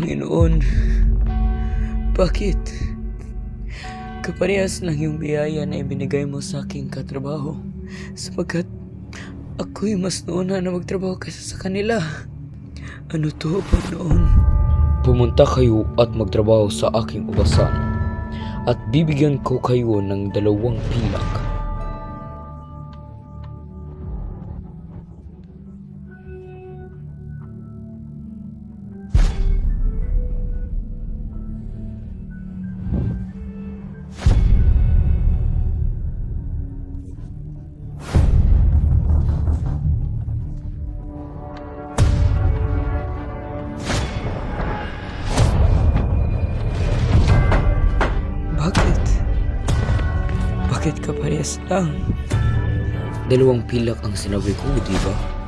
Panginoon. Bakit? Kaparehas lang yung biyaya na ibinigay mo sa aking katrabaho. Sapagkat ako'y mas nauna na magtrabaho kaysa sa kanila. Ano to, Panginoon? Pumunta kayo at magtrabaho sa aking ubasan at bibigyan ko kayo ng dalawang pilak. Bakit kaparehas lang? Dalawang pilak ang sinabi ko, di ba?